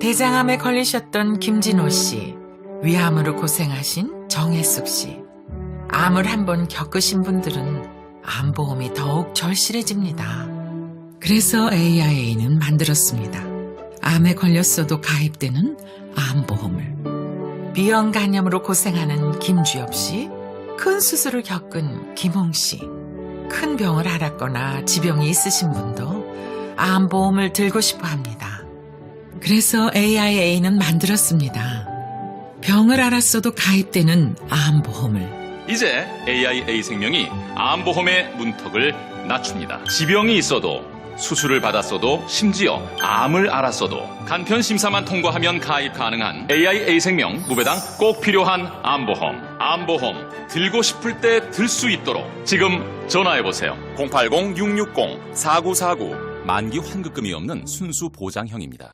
대장암에 걸리셨던 김진호 씨, 위암으로 고생하신 정혜숙 씨. 암을 한번 겪으신 분들은 암보험이 더욱 절실해집니다. 그래서 AIA는 만들었습니다. 암에 걸렸어도 가입되는 암보험을. 비형 간염으로 고생하는 김주엽 씨, 큰 수술을 겪은 김홍 씨, 큰 병을 앓았거나 지병이 있으신 분도 암보험을 들고 싶어 합니다. 그래서 AIA는 만들었습니다. 병을 앓았어도 가입되는 암보험을. 이제 AIA 생명이 암보험의 문턱을 낮춥니다. 지병이 있어도 수술을 받았어도 심지어 암을 앓았어도 간편 심사만 통과하면 가입 가능한 AIA 생명 무배당 꼭 필요한 암보험. 암보험 들고 싶을 때 들 수 있도록 지금 전화해 보세요. 080-660-4949 만기 환급금이 없는 순수 보장형입니다.